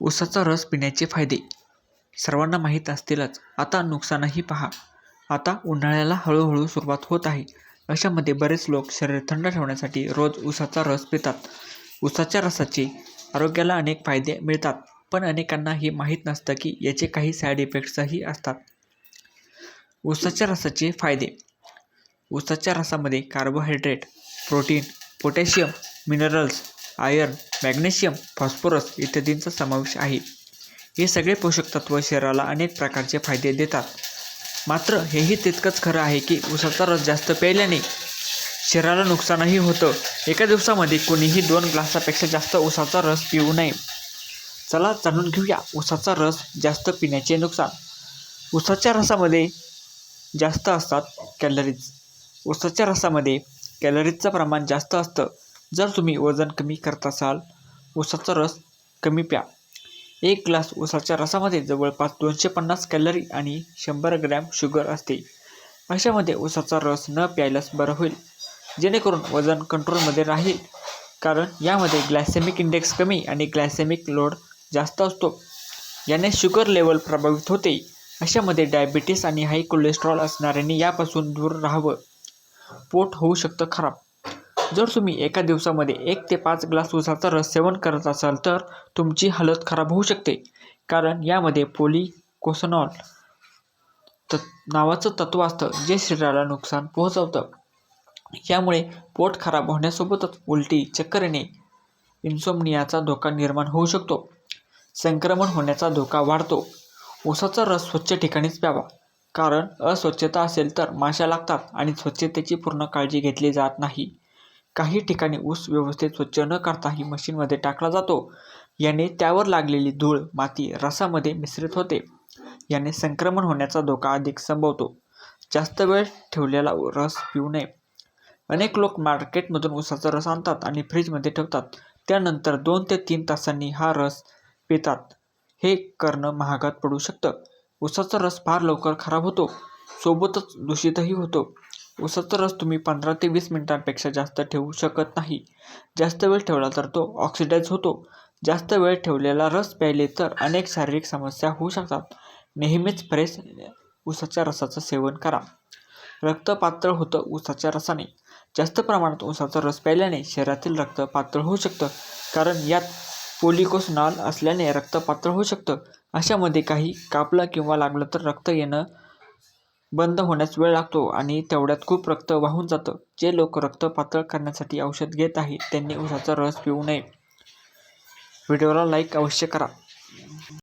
उसाचा रस पिण्याचे फायदे सर्वांना माहीत असतीलच. आता नुकसानही पहा. आता उन्हाळ्याला हळूहळू सुरुवात होत आहे. अशामध्ये बरेच लोक शरीर थंड ठेवण्यासाठी रोज उसाचा रस पितात. उसाच्या रसाचे आरोग्याला अनेक फायदे मिळतात. पण अनेकांना हे माहीत नसतं की याचे काही साईड इफेक्ट्सही असतात. उसाच्या रसाचे फायदे उसाच्या रसामध्ये carbohydrate, protein, potassium, minerals, iron, magnesium, phosphorus इत्यादींचा समावेश आहे. हे सगळे पोषक तत्व शरीराला अनेक प्रकारचे फायदे देतात. मात्र हेही तितकंच खरं आहे की उसाचा रस जास्त प्यायल्याने शरीराला नुकसानही होतं. एका दिवसामध्ये कोणीही दोन ग्लासापेक्षा जास्त उसाचा रस पिऊ नये. चला जाणून घेऊया उसाचा रस जास्त पिण्याचे नुकसान. उसाच्या रसामध्ये जास्त असतात कॅलरीज. उसाच्या रसामध्ये कॅलरीजचं प्रमाण जास्त असतं. जर तुम्ही वजन कमी करत असाल, उसाचा रस कमी प्या. एक ग्लास उसाच्या रसामध्ये जवळपास दोनशे पन्नास कॅलरी आणि शंभर ग्रॅम शुगर असते. अशामध्ये उसाचा रस न प्यायलाच बरं होईल. जेणेकरून वजन कंट्रोलमध्ये राहील. कारण यामध्ये ग्लायसेमिक इंडेक्स कमी आणि ग्लायसेमिक लोड जास्त असतो. याने शुगर लेवल प्रभावित होते. अशामध्ये डायबिटीस आणि हाय कोलेस्ट्रॉल असणाऱ्यांनी यापासून दूर राहावं. पोट होऊ शकतं खराब जर तुम्ही एका दिवसामध्ये एक ते पाच ग्लास उसाचा रस सेवन करत असाल तर तुमची हालत खराब होऊ शकते. कारण यामध्ये पॉलीकोसनॉल नावाचं तत्व असतं जे शरीराला नुकसान पोहोचवतं. यामुळे पोट खराब होण्यासोबतच उलटी, चक्कर येणे, इन्सोमनियाचा धोका निर्माण होऊ शकतो. संक्रमण होण्याचा धोका वाढतो. उसाचा रस स्वच्छ ठिकाणीच प्यावा. कारण अस्वच्छता असेल तर माशा लागतात आणि स्वच्छतेची पूर्ण काळजी घेतली जात नाही. काही ठिकाणी ऊस व्यवस्थित स्वच्छ न करताही मशीनमध्ये टाकला जातो. याने त्यावर लागलेली धूळ, माती रसामध्ये मिश्रित होते. याने संक्रमण होण्याचा धोका अधिक संभवतो. जास्त वेळ ठेवलेला रस पिऊ नये. अनेक लोक मार्केटमधून उसाचा रस आणतात आणि फ्रीजमध्ये ठेवतात. त्यानंतर दोन ते तीन तासांनी हा रस पितात. हे करणं महागात पडू शकतं. ऊसाचा रस फार लवकर खराब होतो. सोबतच दूषितही होतो. उसाचा रस तुम्ही पंधरा ते वीस मिनिटांपेक्षा जास्त ठेवू शकत नाही. जास्त वेळ ठेवला तर तो ऑक्सिडाइज होतो. जास्त वेळ ठेवलेला रस प्यायले तर अनेक शारीरिक समस्या होऊ शकतात. नेहमीच फ्रेश उसाच्या रसाचं सेवन करा. रक्त पातळ होतं उसाच्या रसाने जास्त प्रमाणात उसाचा रस प्यायल्याने शरीरातील रक्त पातळ होऊ शकतं. कारण यात पोलिकोसनॉल असल्याने रक्त पातळ होऊ शकतं. अशामध्ये काही कापलं किंवा लागलं तर रक्त येणं बंद होण्यास वेळ लागतो आणि तेवढ्यात खूप रक्त वाहून जातं. जे लोक रक्त पातळ करण्यासाठी औषध घेत आहेत त्यांनी उसाचा रस पिऊ नये. व्हिडिओला लाईक अवश्य करा.